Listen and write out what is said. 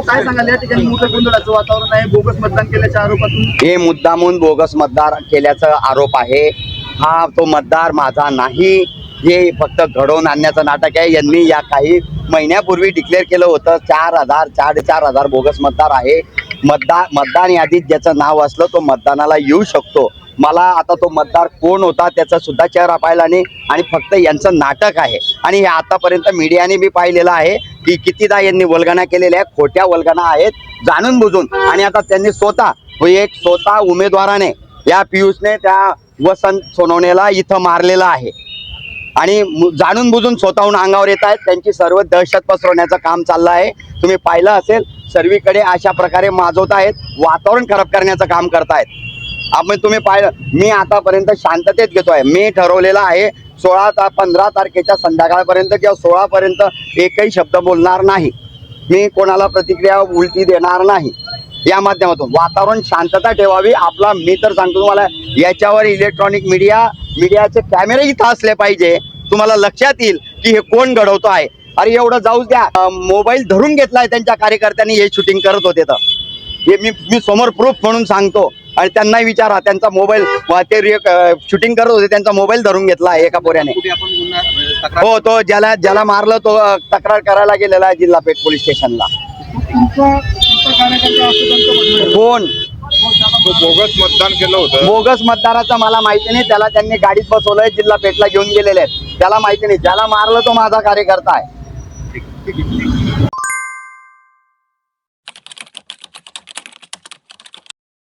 काय सांगाल? या ठिकाणी मोठं गोंधळाचं वातावरण आहे. बोगस मतदान केल्याच्या आरोपातून हे मुद्दामून बोगस मतदार केल्याचा आरोप आहे. हा तो मतदार माझा नाही. हे फक्त घडवून आणण्याचं नाटक आहे. यांनी या काही महिन्यापूर्वी डिक्लेअर केलं होतं. चार हजार साडेचार हजार बोगस मतदार आहे. मतदार मतदान यादीत ज्याचं नाव असलं तो मतदानाला येऊ शकतो. मला आता तो मतदार कोण होता त्याचा सुद्धा चेहरा पाहिला नाही आणि फक्त यांचं नाटक आहे. आणि हे आतापर्यंत मीडियाने मी पाहिलेलं आहे की कितीदा यांनी वल्गना केलेल्या खोट्या वल्गना आहेत जाणून बुजून. आणि आता त्यांनी स्वतः एक स्वतः उमेदवाराने या पियुषने त्या वसंत सोनवणेला इथं मारलेलं आहे. आणि जाणून बुजून स्वतःहून अंगावर येत आहेत. त्यांची सर्व दहशत पसरवण्याचं काम चाललं आहे. तुम्ही पाहिलं असेल सर्वीकडे अशा प्रकारे माजवत आहेत. वातावरण खराब करण्याचं काम करतायत. आपण तुम्ही पाहिलं मी आतापर्यंत शांततेत घेतोय. मी ठरवलेला आहे सोळा ता पंधरा तारखेच्या संध्याकाळपर्यंत किंवा सोळापर्यंत एकही शब्द बोलणार नाही. मी कोणाला प्रतिक्रिया उलटी देणार नाही. या माध्यमातून वातावरण शांतता ठेवावी आपला मी तर सांगतो तुम्हाला याच्यावर इलेक्ट्रॉनिक मीडिया मीडियाचे कॅमेरे इथं असले पाहिजे. तुम्हाला लक्षात येईल की हे कोण घडवतो आहे. अरे एवढं जाऊच द्या. मोबाईल धरून घेतलाय त्यांच्या कार्यकर्त्यांनी हे शूटिंग करत होते तर. हे मी मी समोर प्रूफ म्हणून सांगतो. आणि त्यांनाही विचारा त्यांचा मोबाईल ते शूटिंग करत होते त्यांचा मोबाईल धरून घेतला एका पोऱ्याने. हो तो ज्याला ज्याला मारलं तो तक्रार करायला गेलेला आहे जिल्हा पेठ पोलीस स्टेशनला. कोण? तो बोगस मतदान केलं होतं. बोगस मतदाराचं मला माहिती नाही त्याला त्यांनी गाडीत बसवलंय जिल्हा पेठला घेऊन गेलेले आहेत. त्याला माहिती नाही ज्याला मारलं तो माझा कार्यकर्ता आहे.